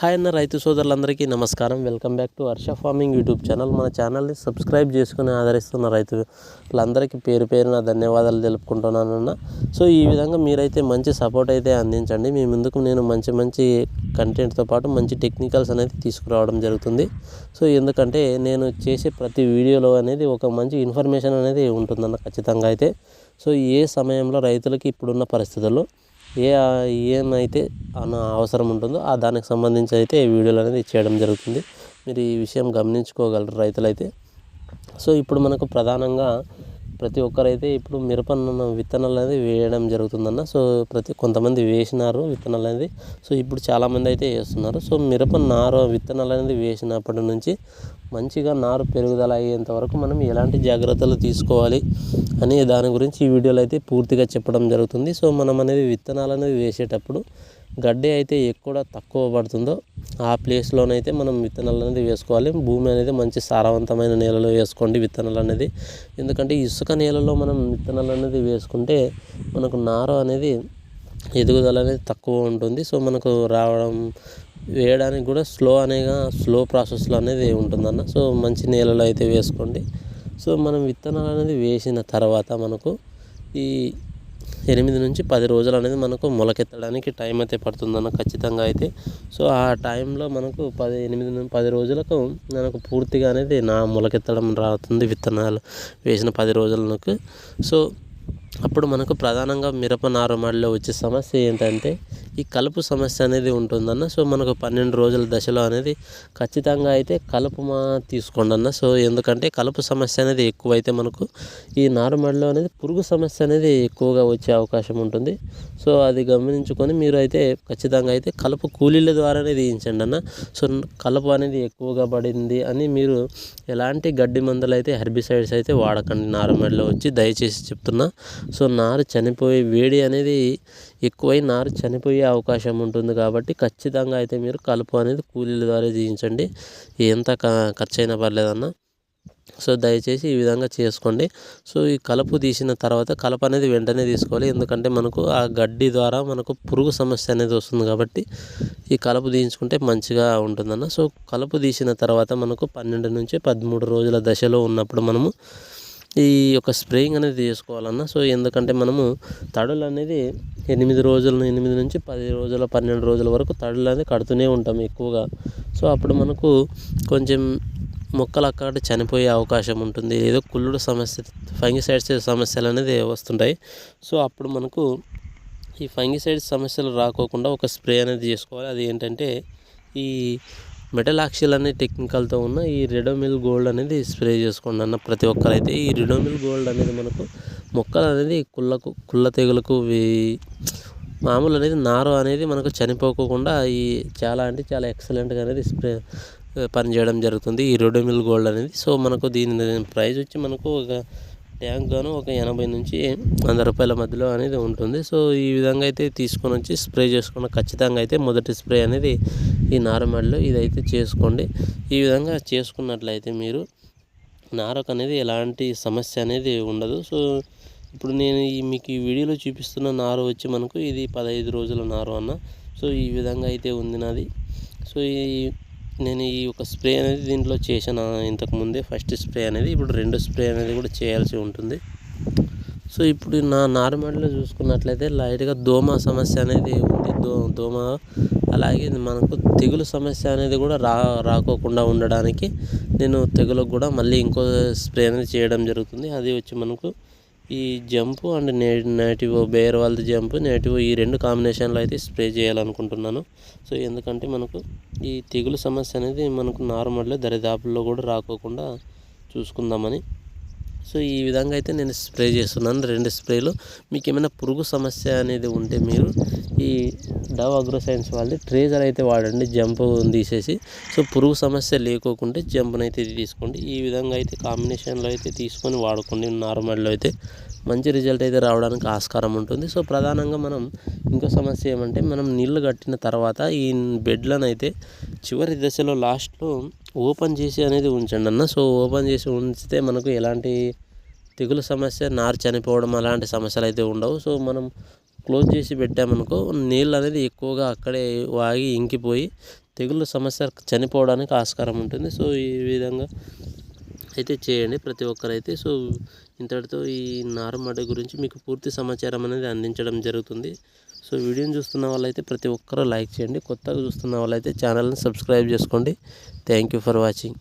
Hi అన్న రైతు సోదరులందరికీ నమస్కారం. Welcome back to Harsha farming YouTube channel. మన ఛానల్ని సబ్స్క్రైబ్ చేసుకుని ఆదరిస్తున్న రైతులందరికీ పేరు పేరున ధన్యవాదాలు తెలుపుకుంటున్నానన్న సో ఈ విధంగా మీరైతే మంచి సపోర్ట్ అయితే అందించండి. మీ ముందుకు నేను మంచి మంచి కంటెంట్తో పాటు మంచి టెక్నికల్స్ అనేది తీసుకురావడం జరుగుతుంది. సో ఎందుకంటే నేను చేసే ప్రతి వీడియోలో అనేది ఒక మంచి ఇన్ఫర్మేషన్ అనేది ఉంటుందన్న ఖచ్చితంగా అయితే. సో ఏ సమయంలో రైతులకి ఇప్పుడున్న పరిస్థితుల్లో ఏ ఏమైతే అన్న అవసరం ఉంటుందో ఆ దానికి సంబంధించి అయితే ఈ వీడియోలు అనేది చేయడం జరుగుతుంది. మీరు ఈ విషయం గమనించుకోగలరు రైతులైతే. సో ఇప్పుడు మనకు ప్రధానంగా ప్రతి ఒక్కరైతే ఇప్పుడు మిరప విత్తనాలు అనేది వేయడం జరుగుతుందన్న. సో ప్రతి కొంతమంది వేసినారు విత్తనాలు అనేది. సో ఇప్పుడు చాలామంది అయితే వేస్తున్నారు. సో మిరప నారు విత్తనాలు అనేది వేసినప్పటి నుంచి మంచిగా నారు పెరుగుదల అయ్యేంత వరకు మనం ఎలాంటి జాగ్రత్తలు తీసుకోవాలి అనే దాని గురించి ఈ వీడియోలో అయితే పూర్తిగా చెప్పడం జరుగుతుంది. సో మనం అనేది విత్తనాలు అనేది వేసేటప్పుడు గడ్డి అయితే ఎక్కువ తక్కువ పడుతుందో ఆ ప్లేస్లోనైతే మనం విత్తనాలు అనేది వేసుకోవాలి. భూమి అనేది మంచి సారవంతమైన నేలలో వేసుకోండి విత్తనాలు అనేది. ఎందుకంటే ఇసుక నేలలో మనం విత్తనాలు అనేది వేసుకుంటే మనకు నార అనేది ఎదుగుదల అనేది తక్కువ ఉంటుంది. సో మనకు రావడం వేయడానికి కూడా స్లో అనేగా స్లో ప్రాసెస్లో అనేది ఉంటుందన్న సో మంచి నేలలో అయితే వేసుకోండి. సో మనం విత్తనాలు అనేది వేసిన తర్వాత మనకు ఈ ఎనిమిది నుంచి పది రోజులు అనేది మనకు మొలకెత్తడానికి టైం అయితే పడుతుందన్న ఖచ్చితంగా అయితే. సో ఆ టైంలో మనకు పది ఎనిమిది నుంచి పది రోజులకు మనకు పూర్తిగా అనేది నా మొలకెత్తడం రాతుంది విత్తనాలు వేసిన పది రోజులకు. సో అప్పుడు మనకు ప్రధానంగా మిరప నారుమడిలో వచ్చే సమస్య ఏంటంటే ఈ కలుపు సమస్య అనేది ఉంటుందన్న. సో మనకు పన్నెండు రోజుల దశలో అనేది ఖచ్చితంగా అయితే కలుపు మా తీసుకోండి అన్న సో ఎందుకంటే కలుపు సమస్య అనేది ఎక్కువైతే మనకు ఈ నారుమడిలో అనేది పురుగు సమస్య అనేది ఎక్కువగా వచ్చే అవకాశం ఉంటుంది. సో అది గమనించుకొని మీరు అయితే ఖచ్చితంగా అయితే కలుపు కూలీల ద్వారానే తీయించండి అన్న. సో కలుపు అనేది ఎక్కువగా పడింది అని మీరు ఎలాంటి గడ్డి మందులు అయితే హెర్బిసైడ్స్ అయితే వాడకండి నారుమడిలో వచ్చి. దయచేసి చెప్తున్నా. సో నారు చనిపోయే వేడి అనేది ఎక్కువై నారు చనిపోయే అవకాశం ఉంటుంది కాబట్టి ఖచ్చితంగా అయితే మీరు కలుపు అనేది కూలీల ద్వారా చేయించండి. ఎంత ఖర్చు అయినా పర్లేదన్న. సో దయచేసి ఈ విధంగా చేసుకోండి. సో ఈ కలుపు తీసిన తర్వాత కలప అనేది వెంటనే తీసుకోవాలి. ఎందుకంటే మనకు ఆ గడ్డి ద్వారా మనకు పురుగు సమస్య అనేది వస్తుంది కాబట్టి ఈ కలుపు తీయించుకుంటే మంచిగా ఉంటుందన్న. సో కలుపు తీసిన తర్వాత మనకు పన్నెండు నుంచి పదమూడు రోజుల దశలో ఉన్నప్పుడు మనము ఈ యొక్క స్ప్రేయింగ్ అనేది చేసుకోవాలన్న సో ఎందుకంటే మనము తడులు అనేది ఎనిమిది రోజుల ఎనిమిది నుంచి పది రోజుల పన్నెండు రోజుల వరకు తడులు అనేది కడుతూనే ఉంటాం ఎక్కువగా. సో అప్పుడు మనకు కొంచెం మొక్కలు అక్కడ చనిపోయే అవకాశం ఉంటుంది. ఏదో కుళ్ళుడు సమస్య ఫంగిసైడ్స్ సమస్యలు అనేది వస్తుంటాయి. సో అప్పుడు మనకు ఈ ఫంగిసైడ్స్ సమస్యలు రాకోకుండా ఒక స్ప్రే అనేది చేసుకోవాలి. అది ఏంటంటే ఈ మెటలాక్సిల్ అనే టెక్నికల్తో ఉన్న ఈ రెడోమిల్ గోల్డ్ అనేది స్ప్రే చేసుకోండి అన్న ప్రతి ఒక్కరైతే. ఈ రెడోమిల్ గోల్డ్ అనేది మనకు మొక్కలు అనేది కుళ్ళకు కుళ్ళ తెగులకు మామూలు అనేది నారు అనేది మనకు చనిపోకుండా ఈ చాలా అంటే చాలా ఎక్సలెంట్గా అనేది స్ప్రే పనిచేయడం జరుగుతుంది. ఈ రెడోమిల్ గోల్డ్ అనేది. సో మనకు దీని ప్రైస్ వచ్చి మనకు ఒక ట్యాంక్ గాను ఒక ఎనభై నుంచి వంద రూపాయల మధ్యలో అనేది ఉంటుంది. సో ఈ విధంగా అయితే తీసుకొని వచ్చి స్ప్రే చేసుకున్న ఖచ్చితంగా అయితే మొదటి స్ప్రే అనేది ఈ నారమడిలో ఇదైతే చేసుకోండి. ఈ విధంగా చేసుకున్నట్లయితే మీరు నారకు అనేది ఎలాంటి సమస్య అనేది ఉండదు. సో ఇప్పుడు నేను ఈ మీకు ఈ వీడియోలో చూపిస్తున్న నారు వచ్చి మనకు ఇది పదహైదు రోజుల నారు అన్న. సో ఈ విధంగా అయితే ఉంది నాది. సో ఈ నేను ఈ ఒక స్ప్రే అనేది దీంట్లో చేశాను ఇంతకుముందే ఫస్ట్ స్ప్రే అనేది ఇప్పుడు రెండు స్ప్రే అనేది కూడా చేయాల్సి ఉంటుంది. సో ఇప్పుడు నా నార్మల్లో చూసుకున్నట్లయితే లైట్గా దోమ సమస్య అనేది ఉంది. దో దోమ అలాగే మనకు తెగులు సమస్య అనేది కూడా రా రాకోకుండా ఉండడానికి నేను తెగులకు కూడా మళ్ళీ ఇంకో స్ప్రే అనేది చేయడం జరుగుతుంది. అది వచ్చి మనకు ఈ జంపు అండ్ నే నేటివ్ బేర్ వాళ్ళది జంపు నేటివ్ ఈ రెండు కాంబినేషన్లో అయితే స్ప్రే చేయాలనుకుంటున్నాను. సో ఎందుకంటే మనకు ఈ తెగులు సమస్య అనేది మనకు నార్మల్గా దరిదాపుల్లో కూడా రాకోకుండా చూసుకుందామని సో ఈ విధంగా అయితే నేను స్ప్రే చేస్తున్నాను. రెండు స్ప్రేలు. మీకు ఏమైనా పురుగు సమస్య అనేది ఉంటే మీరు ఈ డవ్ అగ్రోసైన్స్ వాళ్ళది ట్రేజర్ అయితే వాడండి. జంప్ తీసేసి. సో పురుగు సమస్య లేకోకుంటే జంప్ని అయితే తీసుకోండి. ఈ విధంగా అయితే కాంబినేషన్లో అయితే తీసుకొని వాడుకోండి. నార్మల్లో అయితే మంచి రిజల్ట్ అయితే రావడానికి ఆస్కారం ఉంటుంది. సో ప్రధానంగా మనం ఇంకో సమస్య ఏమంటే మనం నీళ్ళు కట్టిన తర్వాత ఈ బెడ్లను అయితే చివరి దశలో లాస్ట్లో ఓపెన్ చేసి అనేది ఉంచండి అన్న. సో ఓపెన్ చేసి ఉంచితే మనకు ఎలాంటి తెగులు సమస్య నారు చనిపోవడం అలాంటి సమస్యలు అయితే ఉండవు. సో మనం క్లోజ్ చేసి పెట్టామనుకో నీళ్ళు అనేది ఎక్కువగా అక్కడే వాగి ఇంకిపోయి తెగుళ్ళ సమస్య చనిపోవడానికి ఆస్కారం ఉంటుంది. సో ఈ విధంగా అయితే చేయండి ప్రతి ఒక్కరైతే. సో ఇంతటితో ఈ నారుమడి గురించి మీకు పూర్తి సమాచారం అనేది అందించడం జరుగుతుంది. సో వీడియోని చూస్తున్న వాళ్ళైతే ప్రతి ఒక్కరూ లైక్ చేయండి. కొత్తగా చూస్తున్న వాళ్ళైతే ఛానల్ని సబ్స్క్రైబ్ చేసుకోండి. Thank you for watching.